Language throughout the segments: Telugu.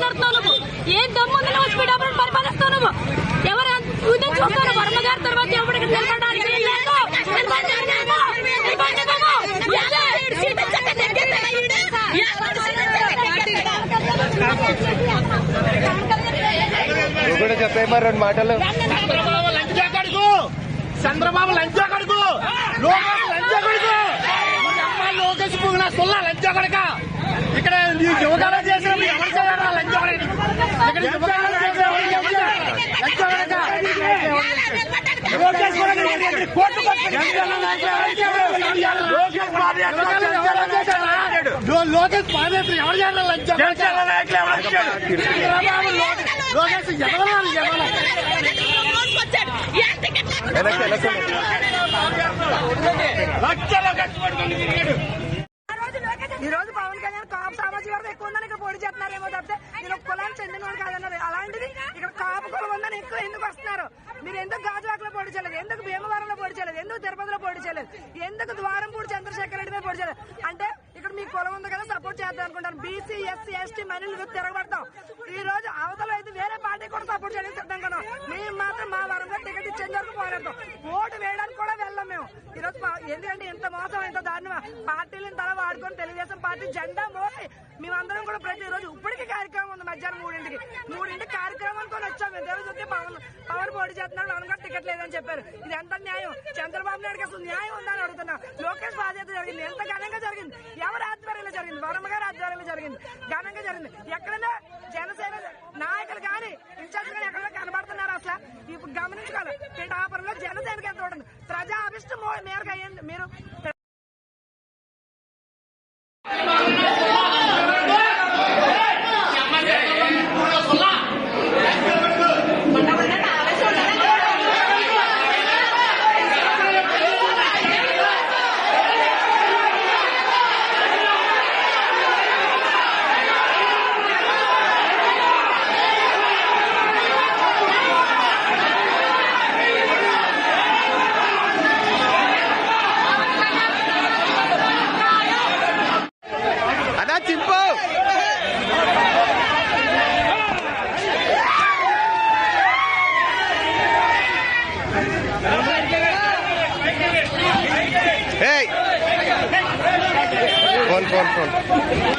మాట్లాడుతున్నావు నువ్వు? ఏం దమ్ముంది నువ్వు పరిపాలిస్తావు ఎవరు చూద్దాం చూస్తాను. వర్మ గారి తర్వాత ఎవరికి? నువ్వు కూడా చెప్పేమో రెండు మాటలు? చంద్రబాబు లంచా కడుగు చంద్రబాబు లంచా కడుగు లోకేష్ లంచా కడుగు ఈ అమ్మాయి లోకేష్ పువ్వున సుల్ల లంచా కడక ఇక్కడ ఈ యువకాలం చేసినప్పుడు ఎవరు చేయాలి లంచా కడక ఇక్కడ యువకాలం చేసినప్పుడు ఎవరు చేయాలి? లంచా కడక లోకేష్ కూడా నేను కోర్టు లోకేష్ పాదయాత్ర లో- లోకేష్ పాదయాత్ర ఎవరు చేయాలి లంచా కడక చంద్రబాబు లోకేష్ లోకేష్ ఎవరు ఎవరు వెనక్కి వెనక్కి లోకేష్ పాదయాత్ర ఎవరు తిరిగాడు ఈ రోజు పవన్ కళ్యాణ్ కాపు సామాజిక వర్గం ఎక్కువ ఉందని ఇక్కడ పోటీ చేస్తున్నారేమో తప్పితే నేను ఒక కులానికి చెందినవాడు కాదన్నారు. అలాంటిది ఇక్కడ కాపు కులం ఉందని ఎక్కువ ఎందుకు వస్తున్నారు? మీరు ఎందుకు గాజువాకలో పోటీ చేయలేదు? ఎందుకు భీమవరంలో తిరుపతిలో పోటీ చేయలేదు. ఎందుకు ద్వారంపూడి చంద్రశేఖర్ రెడ్డి మీద పోటీ చేయలేదు? అంటే ఇక్కడ మీ కులం ఉంది కదా సపోర్ట్ చేద్దాం అనుకుంటాను. బీసీ ఎస్సీ ఎస్టీ మహిళలు తిరగబడతాం. ఈ రోజు అవతల అయితే వేరే పార్టీ కూడా సపోర్ట్ చేయడానికి సిద్ధం కదా మేము మాత్రం మా వరంలో టికెట్ ఇచ్చేంత వరకు పోరాడతాం. ఓటు వేయడానికి కూడా వెళ్ళాం మేము. ఈ రోజు ఎందుకంటే ఇంత మోసం ఇంత దారుణమా పార్టీలను తల వాడుకొని తెలుగుదేశం పార్టీ జెండా మోసి మేమందరం కూడా ప్రతిరోజు ఇప్పటికీ కార్యక్రమం ఉంది మధ్యాహ్నం మూడింటికి. మూడింటికి కార్యక్రమం అనుకొని వచ్చాం మేము. దేవుడు చూస్తే పవన్ పవన్ పోటీ చేస్తున్నాడు పవన్ గారు టికెట్ లేదని చెప్పారు. ఇది ఎంత న్యాయం చంద్రబాబు నాయుడు అసలు న్యాయం ఉందని అడుగుతున్నా. లోకేష్ బాధ్యత జరిగింది. ఎంత ఘనంగా జరిగింది? ఎవరి ఆధ్వర్యంలో జరిగింది? వరమ గారి ఆధ్వర్యంలో జరిగింది. ఘనంగా జరిగింది. ఎక్కడైనా జనసేన నాయకులు కానీ ఇన్ఛార్జ్ కానీ ఎక్కడైనా కనబడుతున్నారు అసలు? ఇప్పుడు గమనించుకోవాలి. పిఠాపురంలో జనసేనకి ఎంత ఉంటుంది ప్రజా అభిష్టం మేరకు అయ్యింది. మీరు front, front, front.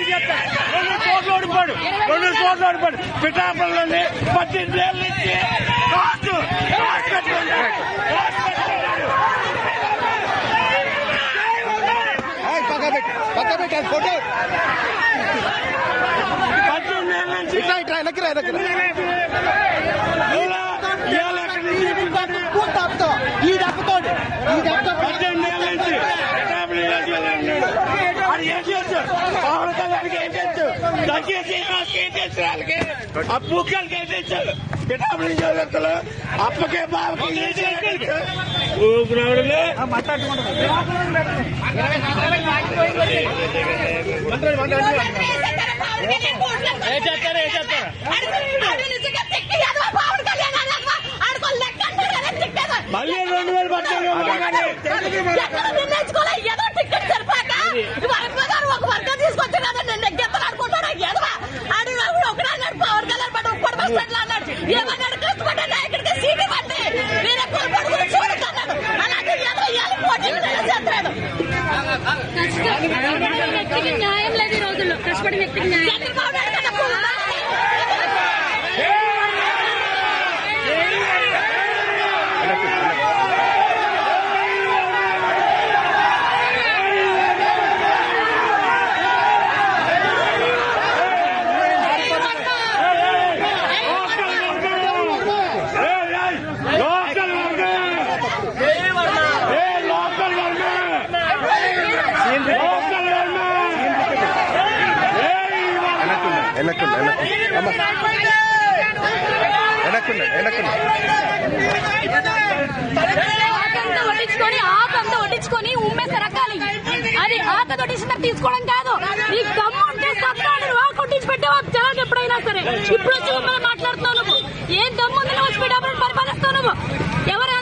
ఎక్కడి పోటీ చేస్తా. రెండు కోట్లు ఓడిపోడు రెండు కోట్లు ఓడిపోడు పిఠాపురంలోని పద్దెనిమిది ఏళ్ళ నుంచి ఫోటో ఇట్లా ఇట్లా వెనక్కి రా వెనక్కి చేస్తాడు? ఊపిరాడలే. మళ్ళీ రెండు వేల పద్దెనిమిది ఉండగానే ఒక వర్గం తీసుకొచ్చి పట్టు స్టాండ్ అన్నాడు. ఏమన్నాడు? కృష్ణపడ్డ నాయకుడికి సీట్ ఇవ్వండి మీరే కొనుగోలు గురించి చూడకన్నాడు. అలాంటి ఎదవ ఇవాళ పోటీ చేస్తున్నాడు. వ్యక్తికి న్యాయం లేదు ఈ రోజుల్లో. కష్టపడి వ్యక్తికి న్యాయం చంద్రబాబు నాయుడు కన్నా పుల్లా. వెనక్కుండా. వెనక్కుండా వెనక్కుండా వెనక్కుండా వడ్డించుకొని ఆకంతా వడ్డించుకొని రకాలి అది ఆక తీసుకోవడం కాదు. నీ దమ్ము ఉంటే సత్తాడు ఆ కొట్టించి పెట్టావా? జనాలు ఎప్పుడైనా సరే. ఇప్పుడు వచ్చి మిమ్మల్ని మాట్లాడుతున్నావు నువ్వు. ఏం దమ్ము ఉంది నువ్వు అప్పుడు పరిపాలిస్తావు నువ్వు. ఎవరు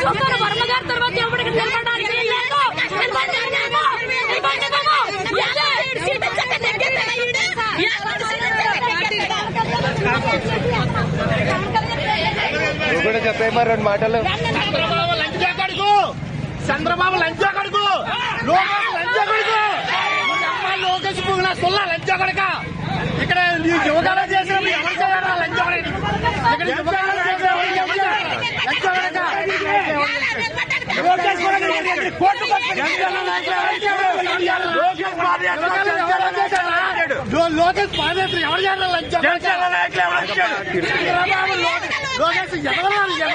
చూస్తారు వర్మ గారి తర్వాత ఎవరికి నిలబడ లేదు. నిలబడడానికి లేదు. నిలబడడానికి లేదు. సీట్ ఇచ్చాక నెగ్గేస్తాడా ఈడు? ఏడు సీట్ ఇచ్చాక చెప్పే మరి రెండు మాటలు. చంద్రబాబు లంచా కొడుకు చంద్రబాబు లంచా కొడుకు లోకేష్ లంచా కొడుకు లోకేష్ పువ్వున సుల్ల లంచా కొడుక ఇక్కడ నీ యువకాలు చేసినప్పుడు ఎవరు చేయాలా లంచా కొడుకు ఇక్కడ యువకాలు చేసినప్పుడు ఎవరు చేయాలా? లంచా కొడుక లోకేష్ కొడుకు కోర్టు లోకేష్ పాదయాత్ర లోకేష్ ఎవరు చేయాలి కొడుక? చంద్రబాబు లోకేష్ లోకేష్